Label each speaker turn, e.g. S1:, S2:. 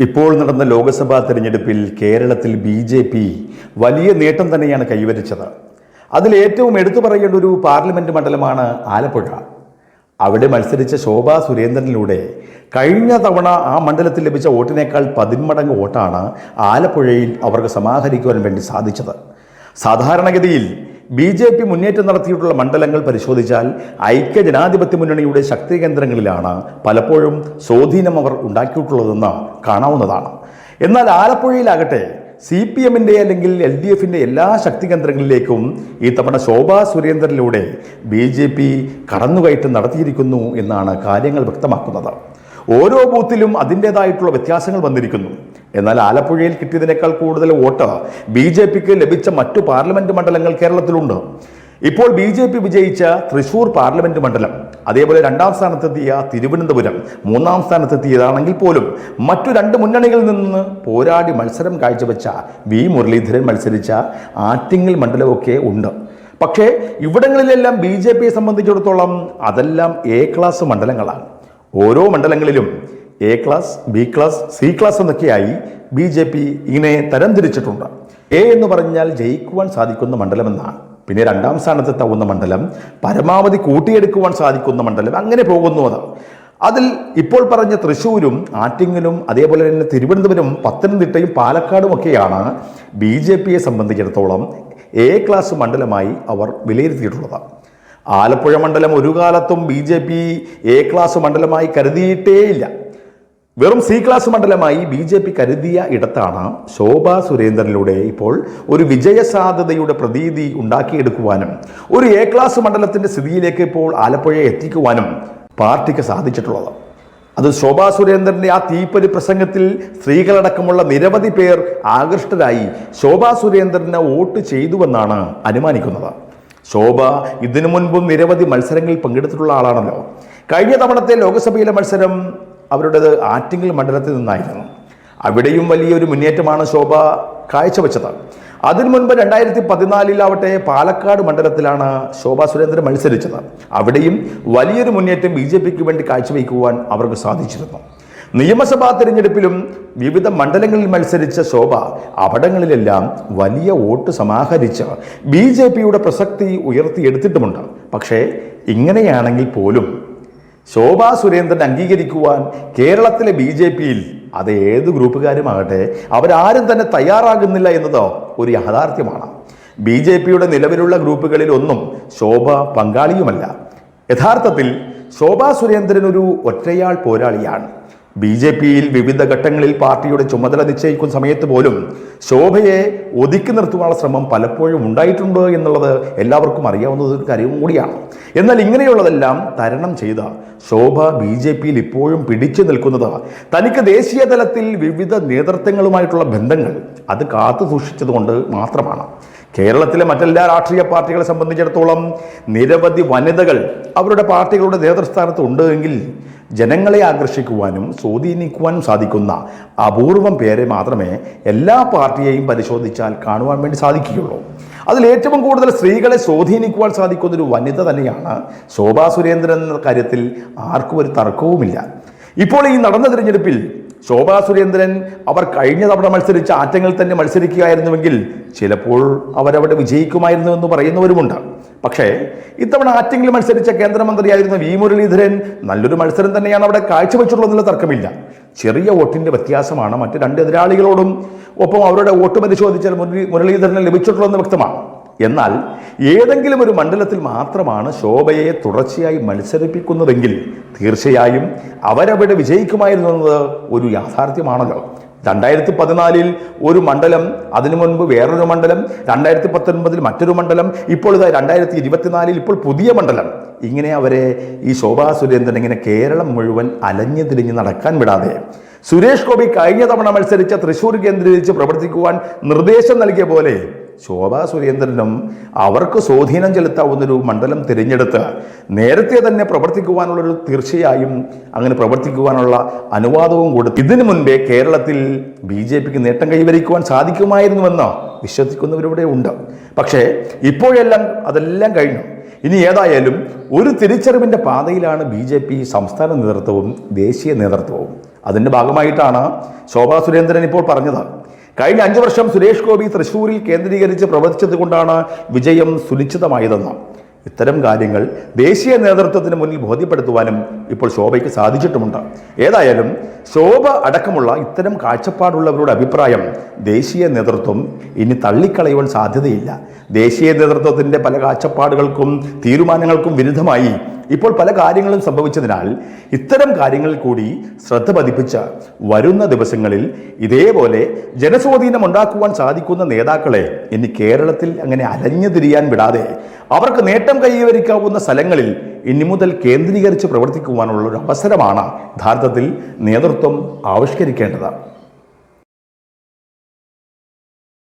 S1: ഇപ്പോൾ നടന്ന ലോക്സഭാ തെരഞ്ഞെടുപ്പിൽ കേരളത്തിൽ ബി ജെ പി വലിയ നേട്ടം തന്നെയാണ് കൈവരിച്ചത്. അതിൽ ഏറ്റവും എടുത്തു പറയേണ്ട ഒരു പാർലമെന്റ് മണ്ഡലമാണ് ആലപ്പുഴ. അവിടെ മത്സരിച്ച ശോഭാ സുരേന്ദ്രനിലൂടെ കഴിഞ്ഞ തവണ ആ മണ്ഡലത്തിൽ ലഭിച്ച വോട്ടിനേക്കാൾ പതിന്മടങ്ങ് വോട്ടാണ് ആലപ്പുഴയിൽ അവർക്ക് സമാഹരിക്കുവാൻ വേണ്ടി സാധിച്ചത്. സാധാരണഗതിയിൽ ബി ജെ പി മുന്നേറ്റം നടത്തിയിട്ടുള്ള മണ്ഡലങ്ങൾ പരിശോധിച്ചാൽ ഐക്യ ജനാധിപത്യ മുന്നണിയുടെ ശക്തി കേന്ദ്രങ്ങളിലാണ് പലപ്പോഴും സ്വാധീനം അവർ ഉണ്ടാക്കിയിട്ടുള്ളതെന്ന് കാണാവുന്നതാണ്. എന്നാൽ ആലപ്പുഴയിലാകട്ടെ സി പി എമ്മിന്റെ അല്ലെങ്കിൽ എൽ ഡി എഫിന്റെ എല്ലാ ശക്തി കേന്ദ്രങ്ങളിലേക്കും ഈ തവണ ശോഭാ സുരേന്ദ്രനിലൂടെ ബി ജെ പി കടന്നുകയറ്റം നടത്തിയിരിക്കുന്നു എന്നാണ് കാര്യങ്ങൾ വ്യക്തമാക്കുന്നത്. ഓരോ ബൂത്തിലും അതിന്റേതായിട്ടുള്ള വ്യത്യാസങ്ങൾ വന്നിരിക്കുന്നു. എന്നാൽ ആലപ്പുഴയിൽ കിട്ടിയതിനേക്കാൾ കൂടുതൽ വോട്ട് ബി ജെ പിക്ക് ലഭിച്ച മറ്റു പാർലമെന്റ് മണ്ഡലങ്ങൾ കേരളത്തിലുണ്ട്. ഇപ്പോൾ ബി ജെ പി വിജയിച്ച തൃശൂർ പാർലമെന്റ് മണ്ഡലം അതേപോലെ രണ്ടാം സ്ഥാനത്തെത്തിയ തിരുവനന്തപുരം മൂന്നാം സ്ഥാനത്തെത്തിയതാണെങ്കിൽ പോലും മറ്റു രണ്ട് മുന്നണികളിൽ നിന്ന് പോരാടി മത്സരം കാഴ്ചവെച്ച വി മുരളീധരൻ മത്സരിച്ച ആറ്റിങ്ങൽ മണ്ഡലമൊക്കെ ഉണ്ട്. പക്ഷേ ഇവിടങ്ങളിലെല്ലാം ബി ജെ പിയെ സംബന്ധിച്ചിടത്തോളം അതെല്ലാം എ ക്ലാസ് മണ്ഡലങ്ങളാണ്. ഓരോ മണ്ഡലങ്ങളിലും A class B class C class എന്നൊക്കെയായി B J P ഇങ്ങനെ തരംതിരിച്ചിട്ടുണ്ട്. എ എന്ന് പറഞ്ഞാൽ ജയിക്കുവാൻ സാധിക്കുന്ന മണ്ഡലമെന്നാണ്. പിന്നെ രണ്ടാം സ്ഥാനത്തെത്താവുന്ന മണ്ഡലം പരമാവധി കൂട്ടിയെടുക്കുവാൻ സാധിക്കുന്ന മണ്ഡലം അങ്ങനെ പോകുന്നു അതാണ് അതിൽ ഇപ്പോൾ പറഞ്ഞ തൃശ്ശൂരും ആറ്റിങ്ങലും അതേപോലെ തന്നെ തിരുവനന്തപുരം പത്തനംതിട്ടയും പാലക്കാടും ഒക്കെയാണ് ബി ജെ പിയെ സംബന്ധിച്ചിടത്തോളം എ ക്ലാസ് മണ്ഡലമായി അവർ വിലയിരുത്തിയിട്ടുള്ളത്. ആലപ്പുഴ മണ്ഡലം ഒരു കാലത്തും B J P A class മണ്ഡലമായി കരുതിയിട്ടേയില്ല. വെറും സി ക്ലാസ് മണ്ഡലമായി ബി ജെ പി കരുതിയ ഇടത്താണ് ശോഭാ സുരേന്ദ്രനിലൂടെ ഇപ്പോൾ ഒരു വിജയ സാധ്യതയുടെ പ്രതീതി ഉണ്ടാക്കിയെടുക്കുവാനും ഒരു എ ക്ലാസ് മണ്ഡലത്തിന്റെ സ്ഥിതിയിലേക്ക് ഇപ്പോൾ ആലപ്പുഴയെ എത്തിക്കുവാനും പാർട്ടിക്ക് സാധിച്ചിട്ടുള്ളത്. അത് ശോഭാ സുരേന്ദ്രന്റെ ആ തീപ്പൊരി പ്രസംഗത്തിൽ സ്ത്രീകളടക്കമുള്ള നിരവധി പേർ ആകൃഷ്ടരായി ശോഭാ സുരേന്ദ്രനെ വോട്ട് ചെയ്തുവെന്നാണ് അനുമാനിക്കുന്നത്. ശോഭ ഇതിനു മുൻപും നിരവധി മത്സരങ്ങളിൽ പങ്കെടുത്തിട്ടുള്ള ആളാണല്ലോ. കഴിഞ്ഞ തവണത്തെ ലോക്സഭയിലെ മത്സരം അവരുടേത് ആറ്റിങ്ങൽ മണ്ഡലത്തിൽ നിന്നായിരുന്നു. അവിടെയും വലിയൊരു മുന്നേറ്റമാണ് ശോഭ കാഴ്ചവെച്ചത്. അതിനു മുൻപ് രണ്ടായിരത്തി പതിനാലിലാവട്ടെ പാലക്കാട് മണ്ഡലത്തിലാണ് ശോഭാ സുരേന്ദ്രൻ മത്സരിച്ചത്. അവിടെയും വലിയൊരു മുന്നേറ്റം ബി ജെ പിക്ക് വേണ്ടി കാഴ്ചവെക്കുവാൻ അവർക്ക് സാധിച്ചിരുന്നു. നിയമസഭാ തിരഞ്ഞെടുപ്പിലും വിവിധ മണ്ഡലങ്ങളിൽ മത്സരിച്ച ശോഭ അവിടങ്ങളിലെല്ലാം വലിയ വോട്ട് സമാഹരിച്ച് ബി ജെ പിയുടെ പ്രസക്തി ഉയർത്തിയെടുത്തിട്ടുമുണ്ട്. പക്ഷേ ഇങ്ങനെയാണെങ്കിൽ പോലും ശോഭാ സുരേന്ദ്രൻ അംഗീകരിക്കുവാൻ കേരളത്തിലെ ബി ജെ പിയിൽ അത് ഏത് ഗ്രൂപ്പുകാരുമാകട്ടെ അവരാരും തന്നെ തയ്യാറാകുന്നില്ല എന്നതോ ഒരു യാഥാർത്ഥ്യമാണ്. ബി ജെ പിയുടെ നിലവിലുള്ള ഗ്രൂപ്പുകളിൽ ഒന്നും ശോഭ പങ്കാളിയുമല്ല. യഥാർത്ഥത്തിൽ ശോഭാ സുരേന്ദ്രൻ ഒരു ഒറ്റയാൾ പോരാളിയാണ്. ബി ജെ പിയിൽ വിവിധ ഘട്ടങ്ങളിൽ പാർട്ടിയുടെ ചുമതല നിശ്ചയിക്കുന്ന സമയത്ത് പോലും ശോഭയെ ഒതുക്കി നിർത്തുവാനുള്ള ശ്രമം പലപ്പോഴും ഉണ്ടായിട്ടുണ്ട് എന്നുള്ളത് എല്ലാവർക്കും അറിയാവുന്ന ഒരു കാര്യവും കൂടിയാണ്. എന്നാൽ ഇങ്ങനെയുള്ളതെല്ലാം തരണം ചെയ്ത ശോഭ ബി ജെ പിയിൽ ഇപ്പോഴും പിടിച്ചു നിൽക്കുന്നത് തനിക്ക് ദേശീയ തലത്തിൽ വിവിധ നേതൃത്വങ്ങളുമായിട്ടുള്ള ബന്ധങ്ങൾ അത് കാത്തു സൂക്ഷിച്ചതുകൊണ്ട് മാത്രമാണ്. കേരളത്തിലെ മറ്റെല്ലാ രാഷ്ട്രീയ പാർട്ടികളെ സംബന്ധിച്ചിടത്തോളം നിരവധി വനിതകൾ അവരുടെ പാർട്ടികളുടെ നേതൃസ്ഥാനത്ത് ഉണ്ട് എങ്കിൽ ജനങ്ങളെ ആകർഷിക്കുവാനും സ്വാധീനിക്കുവാനും സാധിക്കുന്ന അപൂർവം പേരെ മാത്രമേ എല്ലാ പാർട്ടിയെയും പരിശോധിച്ചാൽ കാണുവാൻ വേണ്ടി സാധിക്കുകയുള്ളൂ. അതിൽ ഏറ്റവും കൂടുതൽ സ്ത്രീകളെ സ്വാധീനിക്കുവാൻ സാധിക്കുന്ന ഒരു വനിത തന്നെയാണ് ശോഭാ സുരേന്ദ്രൻ എന്ന കാര്യത്തിൽ ആർക്കും ഒരു തർക്കവുമില്ല. ഇപ്പോൾ ഈ നടന്ന തിരഞ്ഞെടുപ്പിൽ ശോഭാ സുരേന്ദ്രൻ അവർ കഴിഞ്ഞ തവണ മത്സരിച്ച ആറ്റങ്ങൾ തന്നെ മത്സരിക്കുകയായിരുന്നുവെങ്കിൽ ചിലപ്പോൾ അവരവിടെ വിജയിക്കുമായിരുന്നു എന്ന് പറയുന്നവരുമുണ്ട്. പക്ഷേ ഇത്തവണ ആറ്റിങ്ങിൽ മത്സരിച്ച കേന്ദ്രമന്ത്രിയായിരുന്ന വി മുരളീധരൻ നല്ലൊരു മത്സരം തന്നെയാണ് അവിടെ കാഴ്ചവെച്ചിട്ടുള്ളതെന്നുള്ള തർക്കമില്ല. ചെറിയ വോട്ടിന്റെ വ്യത്യാസമാണ് മറ്റ് രണ്ട് എതിരാളികളോടും ഒപ്പം അവരുടെ വോട്ട് പരിശോധിച്ചാൽ മുരളി മുരളീധരന് ലഭിച്ചിട്ടുള്ളതെന്ന് വ്യക്തമാണ്. എന്നാൽ ഏതെങ്കിലും ഒരു മണ്ഡലത്തിൽ മാത്രമാണ് ശോഭയെ തുടർച്ചയായി മത്സരിപ്പിക്കുന്നതെങ്കിൽ തീർച്ചയായും അവരവിടെ വിജയിക്കുമായിരുന്നു എന്നത് ഒരു യാഥാർത്ഥ്യമാണല്ലോ. രണ്ടായിരത്തി പതിനാലിൽ ഒരു മണ്ഡലം അതിനു മുൻപ് വേറൊരു മണ്ഡലം രണ്ടായിരത്തി പത്തൊൻപതിൽ മറ്റൊരു മണ്ഡലം ഇപ്പോൾ ഇതാ രണ്ടായിരത്തി ഇരുപത്തിനാലിൽ ഇപ്പോൾ പുതിയ മണ്ഡലം. ഇങ്ങനെ അവരെ ഈ ശോഭാ സുരേന്ദ്രൻ ഇങ്ങനെ കേരളം മുഴുവൻ അലഞ്ഞു തിരിഞ്ഞ് നടക്കാൻ വിടാതെ സുരേഷ് ഗോപി കഴിഞ്ഞ തവണ മത്സരിച്ച തൃശൂർ കേന്ദ്രീകരിച്ച് പ്രവർത്തിക്കുവാൻ നിർദ്ദേശം നൽകിയ പോലെ ശോഭാ സുരേന്ദ്രനും അവർക്ക് സ്വാധീനം ചെലുത്താവുന്നൊരു മണ്ഡലം തിരഞ്ഞെടുത്ത് നേരത്തെ തന്നെ പ്രവർത്തിക്കുവാനുള്ളൊരു തീർച്ചയായും അങ്ങനെ പ്രവർത്തിക്കുവാനുള്ള അനുവാദവും കൊടുത്തു ഇതിനു മുൻപേ കേരളത്തിൽ ബി ജെ പിക്ക് നേട്ടം കൈവരിക്കുവാൻ സാധിക്കുമായിരുന്നുവെന്ന് വിശ്വസിക്കുന്നവരിവിടെ ഉണ്ട്. പക്ഷേ ഇപ്പോഴെല്ലാം അതെല്ലാം കഴിഞ്ഞു. ഇനി ഏതായാലും ഒരു തിരിച്ചറിവിന്റെ പാതയിലാണ് ബി ജെ പി സംസ്ഥാന നേതൃത്വവും ദേശീയ നേതൃത്വവും. അതിന്റെ ഭാഗമായിട്ടാണ് ശോഭാ സുരേന്ദ്രൻ ഇപ്പോൾ പറഞ്ഞത്. കഴിഞ്ഞ അഞ്ചു വർഷം സുരേഷ് ഗോപി തൃശൂരിൽ കേന്ദ്രീകരിച്ച് പ്രവർത്തിച്ചത് കൊണ്ടാണ് വിജയം സുനിശ്ചിതമായതെന്ന്. ഇത്തരം കാര്യങ്ങൾ ദേശീയ നേതൃത്വത്തിന് മുന്നിൽ ബോധ്യപ്പെടുത്തുവാനും ഇപ്പോൾ ശോഭയ്ക്ക് സാധിച്ചിട്ടുമുണ്ട്. ഏതായാലും ശോഭ അടക്കമുള്ള ഇത്തരം കാഴ്ചപ്പാടുള്ളവരുടെ അഭിപ്രായം ദേശീയ നേതൃത്വം ഇനി തള്ളിക്കളയുവാൻ സാധ്യതയില്ല. ദേശീയ നേതൃത്വത്തിന്റെ പല കാഴ്ചപ്പാടുകൾക്കും തീരുമാനങ്ങൾക്കും വിരുദ്ധമായി ഇപ്പോൾ പല കാര്യങ്ങളും സംഭവിച്ചതിനാൽ ഇത്തരം കാര്യങ്ങളിൽ കൂടി ശ്രദ്ധ പതിപ്പിച്ച വരുന്ന ദിവസങ്ങളിൽ ഇതേപോലെ ജനസ്വാധീനം ഉണ്ടാക്കുവാൻ സാധിക്കുന്ന നേതാക്കളെ ഇനി കേരളത്തിൽ അങ്ങനെ അലഞ്ഞുതിരിയാൻ വിടാതെ അവർക്ക് നേട്ടം കൈവരിക്കാവുന്ന സ്ഥലങ്ങളിൽ ഇനി മുതൽ കേന്ദ്രീകരിച്ച് പ്രവർത്തിക്കുവാനുള്ള ഒരു അവസരമാണ് യഥാർത്ഥത്തിൽ നേതൃത്വം ആവിഷ്കരിക്കേണ്ടത്.